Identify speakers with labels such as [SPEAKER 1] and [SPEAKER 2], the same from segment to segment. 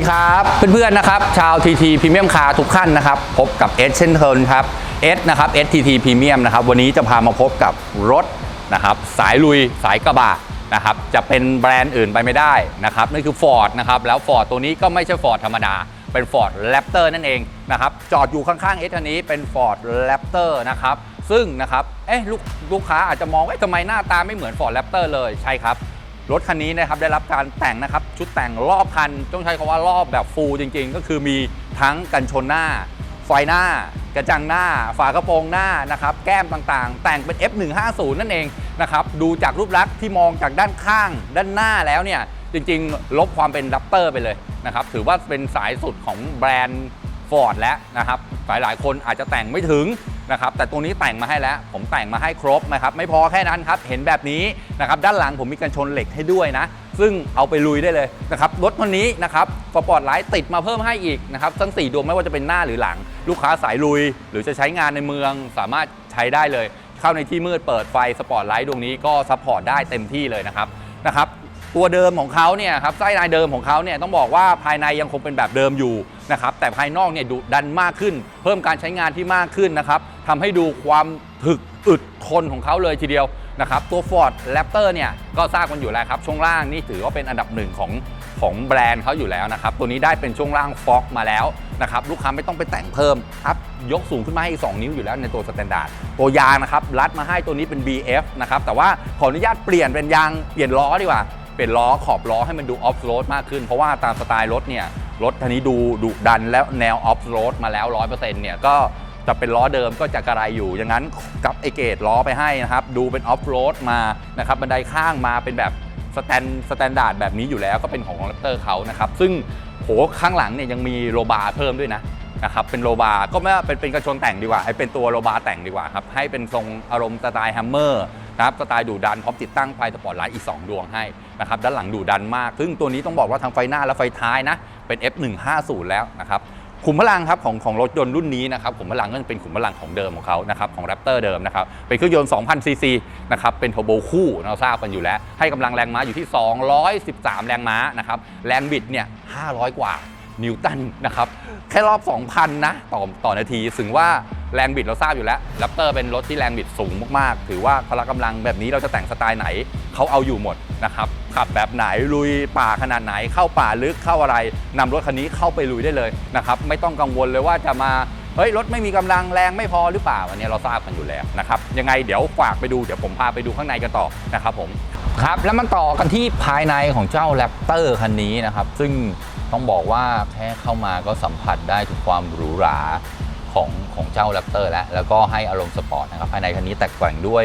[SPEAKER 1] ดีครับเพื่อนๆนะครับชาว TT Premium Car ทุกท่านนะครับพบกับเอสเช่นเคยครับเอสนะครับ STT Premium นะครับวันนี้จะพามาพบกับรถนะครับสายลุยสายกระบะนะครับจะเป็นแบรนด์อื่นไปไม่ได้นะครับนั่นคือ Ford นะครับแล้ว Ford ตัวนี้ก็ไม่ใช่ Ford ธรรมดาเป็น Ford Raptor นั่นเองนะครับจอดอยู่ข้างๆเอสคันนี้เป็น Ford Raptor นะครับซึ่งนะครับเอ๊ะลูกลูกค้าอาจจะมองว่าทำไมหน้าตาไม่เหมือน Ford Raptor เลยใช่ครับ รถคันนี้นะครับได้รับการแต่งนะครับชุดแต่งรอบคัน ต้องใช้คำว่ารอบแบบฟูลจริงๆ ก็คือมีทั้งกันชนหน้า ไฟหน้า กระจังหน้า ฝากระโปรงหน้านะครับแก้มต่างๆ แต่งเป็น F150 นั่นเองนะครับดูจากรูปลักษณ์ที่มองจากด้านข้างด้านหน้าแล้วเนี่ยจริงๆ ลบความเป็นดัปเตอร์ไปเลยนะครับถือว่าเป็นสายสุดของแบรนด์ฟอร์ดแล้วนะครับหลายๆ คนอาจจะแต่งไม่ถึง นะครับแต่ตรงนี้แต่งมาให้แล้ว ผมแต่งมาให้ครบนะครับไม่พอแค่นั้นครับเห็นแบบนี้นะครับด้านหลังผมมีกันชนเหล็กให้ด้วยนะ ซึ่งเอาไปลุยได้เลยนะครับรถคันนี้นะครับสปอร์ตไลท์ติดมาเพิ่มให้อีกนะครับทั้ง4ดวงไม่ว่าจะเป็นหน้าหรือหลัง ลูกค้าสายลุย หรือจะใช้งานในเมืองสามารถใช้ได้เลย เข้าในที่มืดเปิดไฟสปอร์ตไลท์ดวงนี้ก็ซัพพอร์ตได้เต็มที่เลยนะครับนะครับ ตัวเดิมของเขาเนี่ยครับไส้ในเดิมของเขาเนี่ยต้องบอกว่าภายในยังคงเป็นแบบเดิมอยู่นะครับแต่ภายนอกเนี่ยดุดันมากขึ้น เพิ่มการใช้งานที่มากขึ้นนะครับทำให้ดูความถึกอึดทนของเขาเลยทีเดียวนะครับตัว Ford Raptor เนี่ยก็ทราบกันอยู่แล้วครับช่วงล่างนี่ถือว่าเป็นอันดับหนึ่งของของแบรนด์เขาอยู่แล้วนะครับตัวนี้ได้เป็นช่วงล่างฟ็อกมาแล้วนะครับลูกค้าไม่ต้องไปแต่งเพิ่มครับยกสูงขึ้นมาให้อีก 2 นิ้วอยู่แล้วในตัวสแตนดาร์ดตัวยางนะครับรัดมาให้ตัวนี้เป็น BF นะครับแต่ว่าขออนุญาตเปลี่ยนเป็นยางเปลี่ยนล้อดีกว่า เปลี่ยนล้อขอบล้อให้มันดูออฟโรดมากขึ้น เพราะว่าตามสไตล์รถเนี่ยรถคันนี้ดูดุดันแล้วแนวออฟโรดมาแล้ว 100%เนี่ยก็จะเป็นล้อเดิมก็จะกระไรอยู่อย่างนั้นกับไอเกตล้อไปให้นะครับ ดูเป็นออฟโรดมานะครับบันไดข้างมาเป็นแบบสแตนสแตนดาร์ดแบบนี้อยู่แล้วก็เป็นของแรปเตอร์เขานะครับ ซึ่งโหข้างหลังเนี่ยยังมีโลบาร์เพิ่มด้วยนะนะครับเป็นโลบาร์ก็ไม่เป็นเป็นกระชนแต่งดีกว่าให้เป็นตัวโลบาร์แต่งดีกว่าครับให้เป็นทรงอารมณ์สไตล์แฮมเมอร์ นะครับสไตล์ดูดันพร้อมติดตั้งไฟสปอตไลท์อีก 2 ดวงให้นะครับด้านหลังดูดันมาก ซึ่งตัวนี้ต้องบอกว่าทางไฟหน้าและไฟท้ายนะเป็น F150 แล้วนะครับขุมพลังครับของของรถยนต์รุ่นนี้นะครับขุมพลังก็จะเป็นขุมพลังของเดิมของเขานะครับของ Raptor เดิมนะครับเป็นเครื่องยนต์ 2,000 ซีซีนะครับเป็นเทอร์โบคู่เราทราบกันอยู่แล้ว ให้กำลังแรงม้าอยู่ที่ 213 แรงม้านะครับแรงบิดเนี่ย 500 กว่านิวตันนะครับแค่รอบ 2,000 นะต่อต่อนาทีถึงว่า แรงบิดเราทราบอยู่แล้วแรปเตอร์เป็นรถที่แรงบิดสูงมากๆ ถือว่าพละกำลังแบบนี้เราจะแต่งสไตล์ไหนเขาเอาอยู่หมดนะครับขับแบบไหนลุยป่าขนาดไหน เข้าป่าลึกเข้าอะไรนำรถคันนี้เข้าไปลุยได้เลยนะครับไม่ต้องกังวลเลยว่าจะมาเฮ้ยรถไม่มีกำลังแรงไม่พอหรือเปล่าอันนี้เราทราบกันอยู่แล้วนะครับยังไงเดี๋ยวฝากไปดูเดี๋ยวผมพาไปดูข้างในกันต่อนะครับผมครับแล้วมันต่อกันที่ภายในของเจ้าแรปเตอร์คันนี้นะครับซึ่งต้องบอกว่าแค่เข้ามาก็สัมผัสได้ถึงความหรูหรา ของของเจ้าแรปเตอร์แล้ว แล้วก็ให้อารมณ์สปอร์ตนะครับภายในคันนี้แต่งแต่งด้วย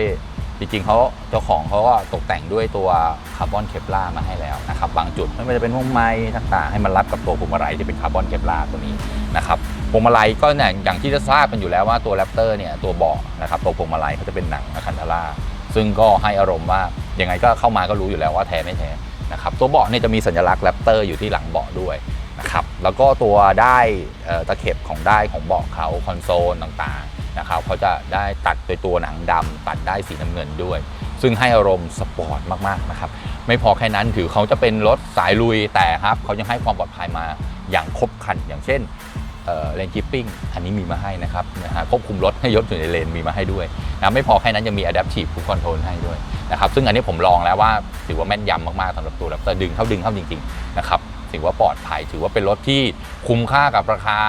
[SPEAKER 1] จริงๆเขาเจ้าของเขาก็ตกแต่งด้วยตัวคาร์บอนเคปลามาให้แล้วนะครับบางจุดไม่ว่าจะเป็นพวงไม้ต่างๆ ให้มันรับกับตัวพวงมาลัยที่เป็นคาร์บอนเคปลาตัวนี้นะครับพวงมาลัยก็เนี่ยอย่างที่จะทราบกันอยู่แล้วว่าตัวแรปเตอร์เนี่ยตัวเบาะนะครับตัวพวงมาลัยเขาจะเป็นหนังอะคันธาร่าซึ่งก็ให้อารมณ์ว่ายังไงก็เข้ามาก็รู้อยู่แล้วว่าแท้ไม่แท้นะครับตัวเบาะเนี่ยจะมีสัญลักษณ์แรปเตอร์อยู่ที่หลังเบาะด้วย นะครับ แล้วก็ตัวได้ตะเข็บของได้ของเบาะเขาคอนโซลต่างๆนะครับเขาจะได้ตัดโดยตัวหนังดำตัดได้สีน้ำเงินด้วย ซึ่งให้อารมณ์สปอร์ตมากๆนะครับ ไม่พอแค่นั้นถือเขาจะเป็นรถสายลุยแต่ครับเขายังให้ความปลอดภัยมาอย่างครบครัน อย่างเช่นเลนจิปปิ้งอันนี้มีมาให้นะครับนะฮะควบคุมรถให้ยศอยู่ในเลนมีมาให้ด้วยนะไม่พอแค่นั้นยังมี Adaptive Cruise Control ให้ด้วยนะครับซึ่งอันนี้ผมลองแล้วว่าถือว่าแม่นยำมากๆสำหรับตัว Raptor ดึงเข้าดึงเข้าจริงๆนะครับ ถือว่าปลอดภัย ถือว่าเป็นรถที่คุ้มค่ากับราคา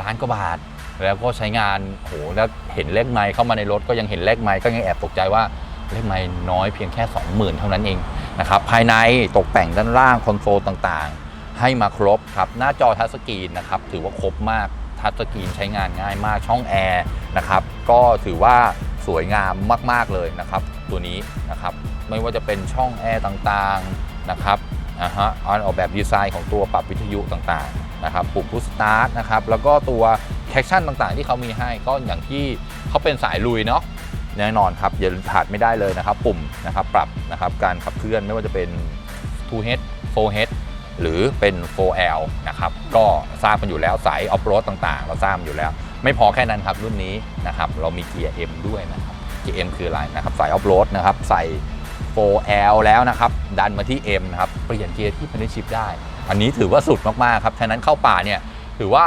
[SPEAKER 1] ล้านกว่าบาท แล้วก็ใช้งานโหแล้วเห็นเลขไมล์เข้ามาในรถก็ยังเห็นเลขไมล์ก็ยังแอบตกใจว่าเลขไมล์น้อยเพียงแค่ 20,000 เท่านั้นเองนะครับภายในตกแต่งด้านล่างคอนโซลต่างๆ ให้มาครบครับหน้าจอทัชสกรีนนะครับถือว่าครบมากทัชสกรีนใช้งานง่ายมากช่องแอร์นะครับก็ถือว่าสวยงามมาก ๆ เลยนะครับ ตัวนี้นะครับไม่ว่าจะเป็นช่องแอร์ต่างๆนะครับ อ่าฮะการออกแบบดีไซน์ของตัวปรับวิทยุต่างๆนะครับปุ่มพุชสตาร์ทนะครับแล้วก็ตัวแคคชั่นต่างๆ ที่เขามีให้ก็อย่างที่เขาเป็นสายลุยเนาะแน่นอนครับอย่าขาดไม่ได้เลยนะครับ ปุ่มนะครับปรับนะครับการขับเคลื่อนไม่ว่าจะเป็น 2H 4H หรือเป็น 4L นะครับก็ทราบกันอยู่แล้วสายออฟโรดต่างๆ เราทราบอยู่แล้ว ไม่พอแค่นั้นครับรุ่นนี้นะครับเรามีเกียร์ M ด้วยนะครับเกียร์ M คืออะไรนะครับสายออฟโรดนะครับใส่ 4L แล้วนะครับ ดันมาที่ M นะครับ เปลี่ยนเกียร์ที่พันธิชิปได้ อันนี้ถือว่าสุดมากๆครับฉะนั้นเข้าป่าเนี่ยถือว่า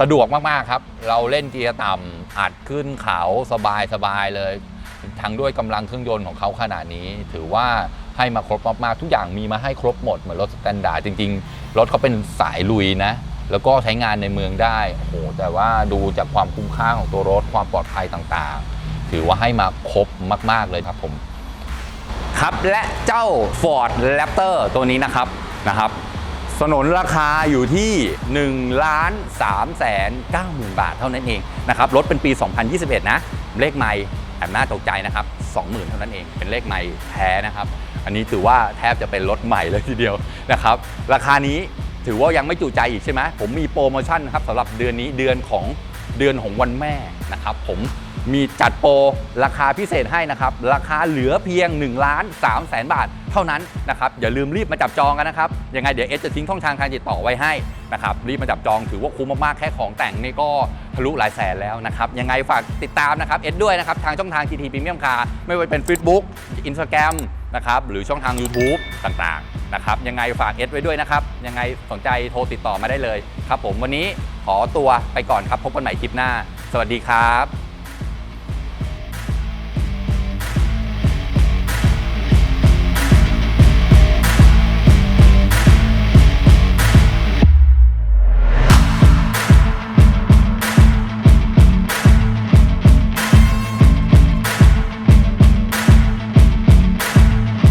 [SPEAKER 1] สะดวกมากๆครับ เราเล่นเกียร์ต่ำอัดขึ้นเขาสบายสบายเลย ทั้งด้วยกำลังเครื่องยนต์ของเขาขนาดนี้ ถือว่าให้มาครบมากๆทุกอย่างมีมาให้ครบหมด เหมือนรถสแตนดาร์ดจริง ๆ รถเขาเป็นสายลุยนะ แล้วก็ใช้งานในเมืองได้โอ้โหแต่ว่าดูจากความคุ้มค่าของตัวรถความปลอดภัยต่างๆ ถือว่าให้มาครบมาก ๆเลยครับผม ครับ และเจ้า Ford Raptor ตัวนี้นะครับนะครับสนนราคาอยู่ที่1ล้าน3แสน9หมื่นบาทเท่านั้นเองนะครับรถเป็นปี 2021 นะ เลขไม่แอบน่าตกใจนะครับ 20,000 เท่านั้นเอง เป็นเลขไม่แท้นะครับ อันนี้ถือว่าแทบจะเป็นรถใหม่เลยทีเดียวนะครับ ราคานี้ถือว่ายังไม่จุใจอีกใช่ไหมผมมีโปรโมชั่นนะครับสำหรับเดือนนี้เดือนของ เดือนของวันแม่นะครับผมมีจัดโปรราคาพิเศษให้นะครับ ราคาเหลือเพียง1ล้าน3แสนบาทเท่านั้นนะครับอย่าลืมรีบมาจับจองกันนะครับยังไงเดี๋ยวเอสจะทิ้งช่องทางการติดต่อไว้ให้นะครับรีบมาจับจองถือว่าคุ้มมากๆ แค่ของแต่งนี่ก็ทะลุหลายแสนแล้วนะครับยังไงฝากติดตามนะครับเอสด้วยนะครับทางช่องทาง GT Premium Car ไม่ว่าเป็น Facebook Instagram นะครับหรือช่องทาง YouTube ต่างๆนะครับยังไงฝากเอสไว้ด้วยนะครับ ยังไงสนใจโทรติดต่อมาได้เลยครับผมวันนี้ขอตัวไปก่อนครับ พบกันใหม่คลิปหน้า สวัสดีครับ